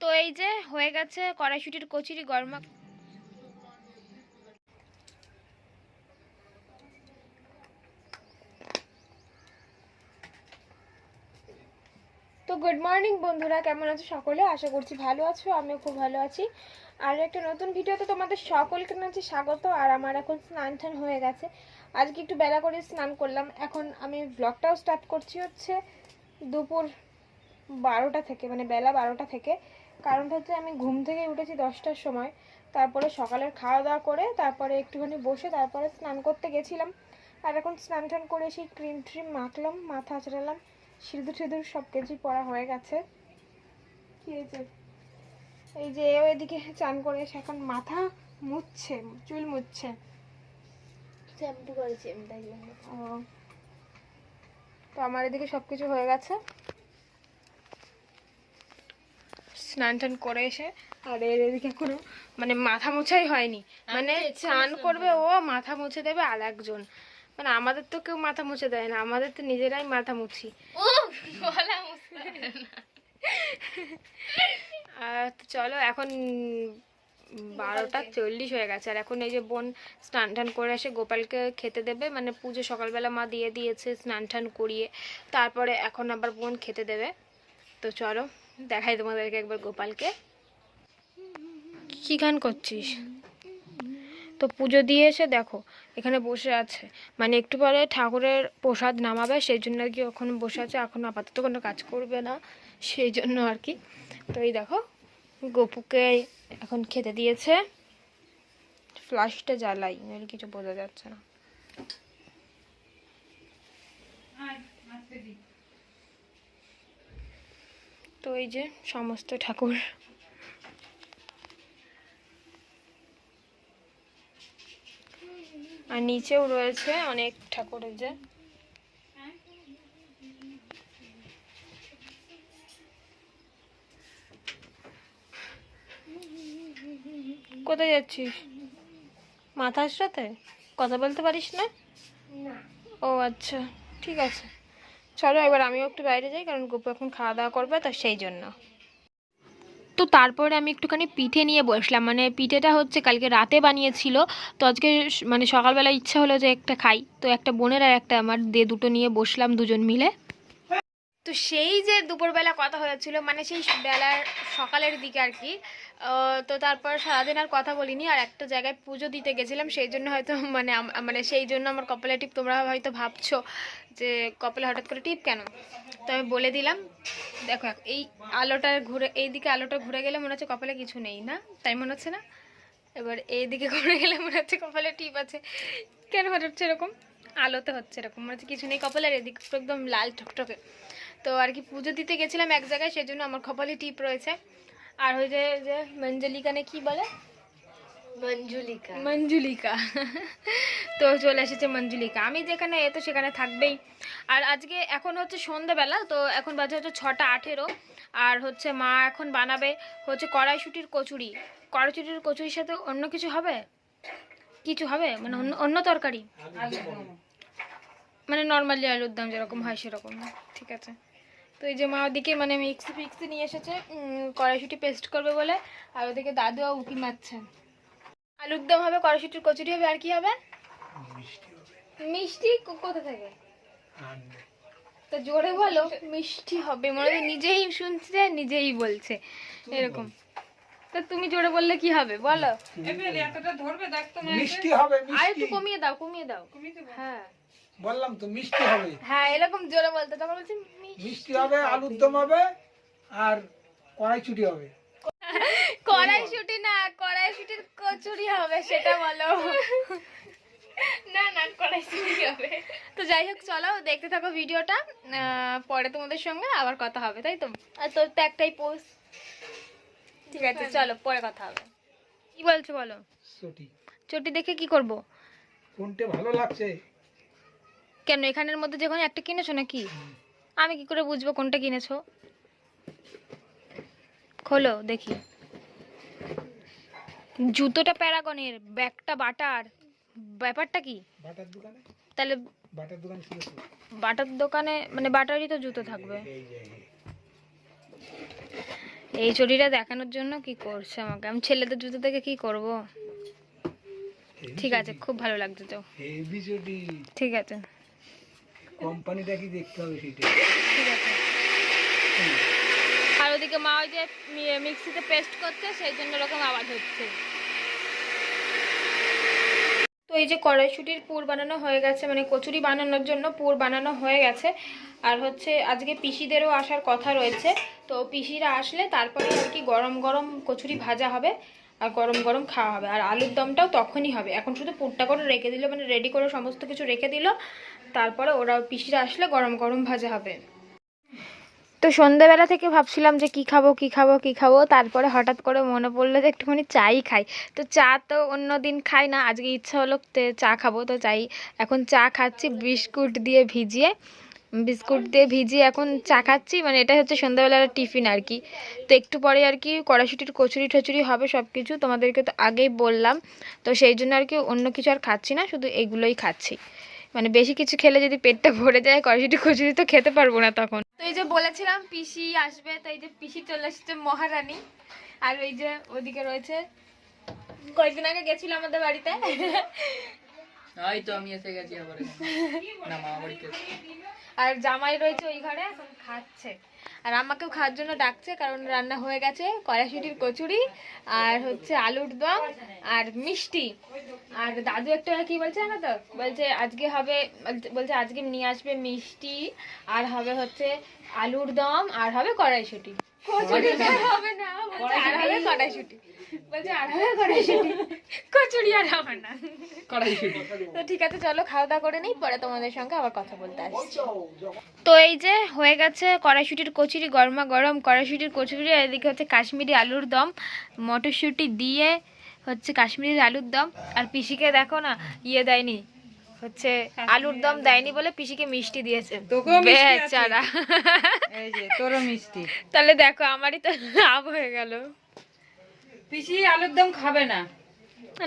তো এই যে হয়ে গেছে কড়াইশুটির কচুরি গরমা তো গুড মর্নিং বন্ধুরা, কেমন আছো সকলে? আশা করছি ভালো আছো, আমিও খুব ভালো আছি। আর একটা নতুন ভিডিওতে তোমাদের সকলকে জানাচ্ছি স্বাগত, আর আমার এখন স্নান টান হয়ে গেছে। আজকে একটু বেলা করে স্নান করলাম। এখন আমি ব্লগটাও স্টার্ট করছি হচ্ছে দুপুর বারোটা থেকে মানে বেলা বারোটা থেকে। কারণটা হচ্ছে আমি ঘুম থেকে উঠেছি দশটার সময়। তারপরে সকালের খাওয়া দাওয়া করে তারপরে একটুখানি বসে তারপরে স্নান করতে গেছিলাম। আর এখন স্নান টান করে সেই ক্রিম ট্রিম মাখলাম মাথা আঁচড়ালাম সিঁদুর সিঁদুর সব কিছুই পড়া হয়ে গেছে। কি হয়েছে? এই যে এও এদিকে চান করে এসে এখন মাথা মুছছে চুল মুছছে। শ্যাম্পু করেছি আমি তাই জন্য। ও। তো আমার এদিকে সব কিছু হয়ে গেছে। স্নান টান করে এসে আর এর এদিকে এখনও মানে মাথা মোছাই হয়নি। মানে স্নান করবে ও মাথা মুছে দেবে আর একজন। মানে আমাদের তো কেউ মাথা মুছে দেয় না আমাদের তো নিজেরাই মাথা মুছি। আর তো চলো এখন বারোটা চল্লিশ হয়ে গেছে আর এখন এই যে বোন স্নান টান করে এসে গোপালকে খেতে দেবে মানে পুজো সকালবেলা মা দিয়ে দিয়েছে স্নান টান করিয়ে তারপরে এখন আবার বোন খেতে দেবে। তো চলো। দেখাই তোমাদেরকে একবার গোপালকে। কি গান করছিস? তো পুজো দিয়ে এসে দেখো এখানে বসে আছে। মানে একটু পরে ঠাকুরের প্রসাদ নামাবে সেই জন্য আর কি ওখানে বসে আছে। এখন আপাতত কোনো কাজ করবে না সেই জন্য আর কি। তো এই দেখো গপুকে এখন খেতে দিয়েছে। ফ্লাশটা জ্বালাই নাহলে কিছু বোঝা যাচ্ছে না। তো এই যে সমস্ত ঠাকুর। আর নিচেও রয়েছে অনেক ঠাকুরের যে। কোথায় যাচ্ছিস? মাথা সাথে? কথা বলতে পারিস না। ও আচ্ছা ঠিক আছে। চলো এবার আমিও একটু বাইরে যাই, কারণ গোপু এখন খাওয়া দাওয়া করবে, তো সেই জন্য। তো তারপরে আমি একটুখানি পিঠে নিয়ে বসলাম মানে পিঠেটা হচ্ছে কালকে রাতে বানিয়েছিল, তো আজকে মানে সকালবেলা ইচ্ছা হলো যে একটা খাই। তো একটা বোনের আর একটা আমার, দিয়ে দুটো নিয়ে বসলাম দুজন মিলে। তো সেই যে দুপুরবেলা কথা হয়েছিল মানে সেই বেলার সকালের দিকে আর কি তো তারপর সারাদিন আর কথা বলিনি, আর একটা জায়গায় পুজো দিতে গেছিলাম, সেই জন্য হয়তো মানে মানে সেই জন্য আমার কপালে টিপ তোমরা হয়তো ভাবছ যে কপালে হঠাৎ করে টিপ কেন? তো আমি বলে দিলাম, দেখো এই আলোটা ঘুরে, এই দিকে আলোটা ঘুরে গেলে মনে হচ্ছে কপালে কিছু নেই না? তাই মনে হচ্ছে না? এবার এই দিকে ঘুরে গেলে মনে হচ্ছে কপালে টিপ আছে। কেন হচ্ছে এরকম আলোতে হচ্ছে এরকম, মনে হচ্ছে কিছু নেই কপালের এদিক একদম লাল টকটকে তো আর কি পুজো দিতে গেছিলাম এক জায়গায় সেই জন্য আমার কপালে টিপ রয়েছে। আর ওই যে যে মঞ্জলিকানে কি বলে? মঞ্জুলিকা। মঞ্জুলিকা। তো চলে এসেছে মঞ্জুলিকা। আমি যেখানে এ তো সেখানে থাকবেই। আর আজকে এখন হচ্ছে সন্ধ্যেবেলা তো এখন বাজে হচ্ছে ছটা আঠেরো। আর হচ্ছে মা এখন বানাবে হচ্ছে কড়াইশুটির কচুরি। কড়াইশুটির কচুরির সাথে অন্য কিছু হবে? কিছু হবে? মানে অন্য অন্য তরকারি? মানে নর্মালি আলুর দাম যেরকম হয় সেরকম। ঠিক আছে। তো এই যে মা ওদিকে মানে মিক্সি ফিক্সি নিয়ে এসেছে কড়াইশুটি পেস্ট করবে বলে আর ওদিকে দাদু উকি মারছে। আলুর দম হবে কড়াইশুটির কচুরি হবে আর কি হবে? মিষ্টি কো- কোথা থেকে? তো জোরে বলো মিষ্টি হবে মনে হয় নিজেই শুনছে নিজেই বলছে এরকম। তো তুমি জোরে বললে কি হবে বলো। ধরবে মিষ্টি হবে আর একটু কমিয়ে দাও কমিয়ে দাও। হ্যাঁ। বললাম তো মিষ্টি হবে। হ্যাঁ এরকম জোরে বলতে তখন বলছি মিষ্টি হবে আলুর দম হবে আর কড়াইচুটি হবে। কড়াইশুটি না কড়াইশুটির কচুরি হবে সেটা বলো। না না কড়াইশুটি হবে। তো যাই হোক চলো দেখতে থাকো ভিডিওটা। পরে তোমাদের সঙ্গে আবার কথা হবে তাই তো? আর তোর তো একটাই পোস্ট ঠিক আছে চলো পরে কথা হবে। কি বলছো বলো? চটি। চটি দেখে কি করব? কোনটা ভালো লাগছে। কেন? এখানের মধ্যে যে কোনো একটা কিনেছো নাকি? আমি কি করে বুঝব কোনটা কিনেছো? খোলো দেখি। জুতোটা প্যারাগনের ব্যাগটা বাটার। ব্যাপারটা কি? বাটার দোকানে? তাহলে বাটার দোকানে ছিল বাটার দোকানে মানে বাটারই তো জুতো থাকবে। এই চটিটা দেখানোর জন্য কি করছে আমাকে? আমি ছেলেদের জুতো দেখে কি করব? ঠিক আছে খুব ভালো লাগছে তো। ঠিক আছে। কোম্পানিটা কি দেখতে হবে সেটা? আর ওদিকে মা ওই যে মিক্সিতে পেস্ট করছে, সেই জন্য এরকম আওয়াজ হচ্ছে। তো এই যে কড়াইশুটির পুর বানানো হয়ে গেছে মানে কচুরি বানানোর জন্য পুর বানানো হয়ে গেছে। আর হচ্ছে আজকে পিসিদেরও আসার কথা রয়েছে। তো পিসিরা আসলে তারপরে আর কি গরম গরম কচুরি ভাজা হবে আর গরম গরম খাওয়া হবে। আর আলুর দমটাও তখনই হবে। এখন শুধু পুরটা করে রেখে দিল মানে রেডি করে সমস্ত কিছু রেখে দিল। তারপরে ওরা পিসিরা আসলে গরম গরম ভাজা হবে। তো সন্ধ্যাবেলা থেকে ভাবছিলাম যে কি খাব কি খাব কি খাব, তারপরে হঠাৎ করে মনে পড়ল যে একটুখানি চাই খাই। তো চা তো অন্য দিন খাই না, আজকে ইচ্ছা হলো চা খাব, তো চাই। এখন চা খাচ্ছি বিস্কুট দিয়ে ভিজিয়ে। বিস্কুট দিয়ে ভিজিয়ে এখন চা খাচ্ছি মানে এটা হচ্ছে সন্ধ্যাবেলার টিফিন আর কি। তো একটু পরে আর কি কড়াশুটির কচুরি টচুরি হবে সব কিছু তোমাদেরকে তো আগেই বললাম। তো সেই জন্য আর কি অন্য কিছু আর খাচ্ছি না, শুধু এগুলোই খাচ্ছি। মানে বেশি কিছু খেলে যদি পেটটা ভরে যায় কষিটি কচুরি তো খেতে পারব না তখন। তো এই যে বলেছিলাম পিসি আসবে তো এই যে পিসি চলে এসেছে মহারানী। আর ওই যে ওদিকে রয়েছে কয়েকদিন আগে গেছিল আমাদের বাড়িতে। আর জামাই রয়েছে ওই ঘরে এখন খাচ্ছে। আর আমাকেও খাওয়ার জন্য ডাকছে কারণ রান্না হয়ে গেছে কড়াশুটির কচুরি আর হচ্ছে আলুর দম আর মিষ্টি। আর দাদু একটা কি বলছে জানো তো? বলছে আজকে হবে বলছে আজকে নিয়ে আসবে মিষ্টি আর হবে হচ্ছে আলুর দম আর হবে কড়াইশুটি। কচুরি হবে না বলছে আর হবে কড়াইশুটি। বলছে আর কড়াইশুটি কচুরি আর হবে না। কড়াইশুঁটি। তো ঠিক আছে চলো খাওয়া দাওয়া করে নিই পরে তোমাদের সঙ্গে আবার কথা বলতে আসছি। তো এই যে হয়ে গেছে কড়াইশুটির কচুরি গরমা গরম কড়াইশুটির কচুরি আর এদিকে হচ্ছে কাশ্মীরি আলুর দম মটরশুঁটি দিয়ে হচ্ছে কাশ্মীরি আলুর দম। আর পিসিকে দেখো না ইয়ে দেয়নি হচ্ছে আলুর দম দেয়নি বলে পিসিকে মিষ্টি দিয়েছে। বেচারা। তোরও মিষ্টি। তাহলে দেখো আমারই তো লাভ হয়ে গেল। পিসি আলুর দম খাবে না।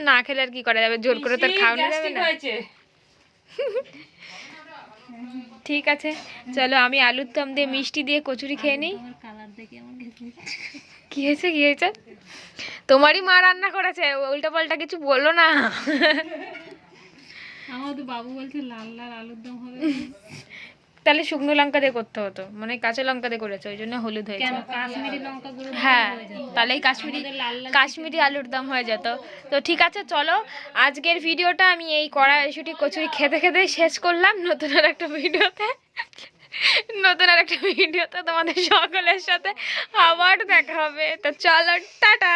না খেলে আর কি করা যাবে? জোর করে তো আর খাওয়ানো যাবে না। হয়েছে। ঠিক আছে চলো আমি আলুর দম দিয়ে মিষ্টি দিয়ে কচুরি খেয়ে নিই। কি হয়েছে কি হয়েছে? তোমারই মা রান্না করেছে উল্টা পাল্টা কিছু বলল না। আমার তো বাবু বলছে লাল লাল আলুর দম হবে। তাহলে শুকনো লঙ্কা দিয়ে করতে হতো। মানে কাঁচা লঙ্কা দিয়ে করেছে ওই জন্য হলুদ হয়েছে। হ্যাঁ যেত। কাশ্মীরি কাশ্মীরি আলুর দাম হয়ে যেত। তো ঠিক আছে চলো। আজকের ভিডিওটা আমি এই কড়াইশুটি কচুরি খেতে খেতে শেষ করলাম। নতুন আর একটা ভিডিওতে নতুন আর একটা ভিডিওতে তোমাদের সকলের সাথে আবার দেখা হবে। তো চলো টাটা!